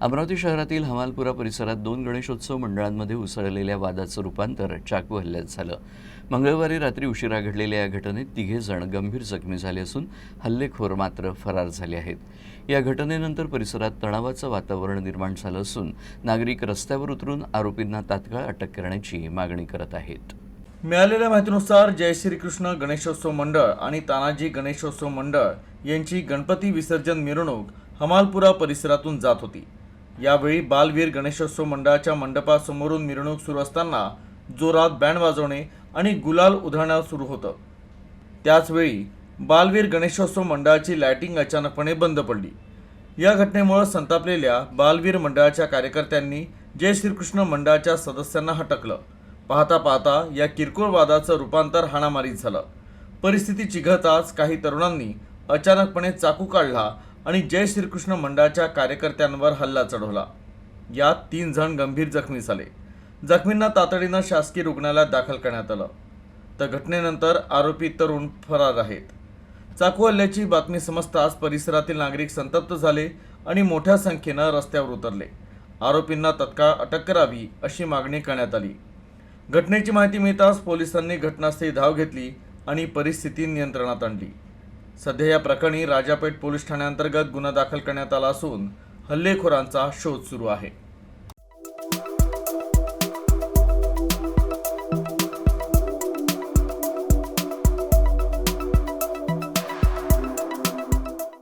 अमरावती शहरातील हमालपुरा परिसरात दोन गणेशोत्सव मंडळांमध्ये उसळलेल्या वादाचं रूपांतर चाकू हल्ल्यात झालं. मंगळवारी रात्री उशिरा घडलेल्या या घटनेत तिघे जण गंभीर जखमी झाले असून हल्लेखोर मात्र फरार झाले आहेत. या घटनेनंतर परिसरात तणावाचं वातावरण निर्माण झालं असून नागरिक रस्त्यावर उतरून आरोपींना तात्काळ अटक करण्याची मागणी करत आहेत. मिळालेल्या माहितीनुसार जय श्रीकृष्ण गणेशोत्सव मंडळ आणि तानाजी गणेशोत्सव मंडळ यांची गणपती विसर्जन मिरवणूक हमालपुरा परिसरातून जात होती. यावेळी बालवीर गणेशोत्सव मंडळाच्या मंडपासमोरून मिरवणूक सुरू असताना जोरात बँड वाजवणे आणि गुलाल उधळणं सुरू होतं. त्याचवेळी बालवीर गणेशोत्सव मंडळाची लायटिंग अचानकपणे बंद पडली. या घटनेमुळे संतापलेल्या बालवीर मंडळाच्या कार्यकर्त्यांनी जय श्रीकृष्ण मंडळाच्या सदस्यांना हटकलं. पाहता पाहता या किरकोळ वादाचं रूपांतर हाणामारीत झालं. परिस्थिती चिघळताच काही तरुणांनी अचानकपणे चाकू काढला आणि जय श्रीकृष्ण मंडळाच्या कार्यकर्त्यांवर हल्ला चढवला. यात तीन जण गंभीर जखमी झाले. जखमींना तातडीनं शासकीय रुग्णालयात दाखल करण्यात आलं. तर घटनेनंतर आरोपी तरुण फरार आहेत. चाकू हल्ल्याची बातमी समजताच परिसरातील नागरिक संतप्त झाले आणि मोठ्या संख्येनं रस्त्यावर उतरले. आरोपींना तत्काळ अटक करावी अशी मागणी करण्यात आली. घटनेची माहिती मिळताच पोलिसांनी घटनास्थळी धाव घेतली आणि परिस्थिती नियंत्रणात आणली. सध्या या प्रकरणी राजापेठ पोलीस ठाण्याअंतर्गत गुन्हा दाखल करण्यात आला असून हल्लेखोरांचा शोध सुरू आहे.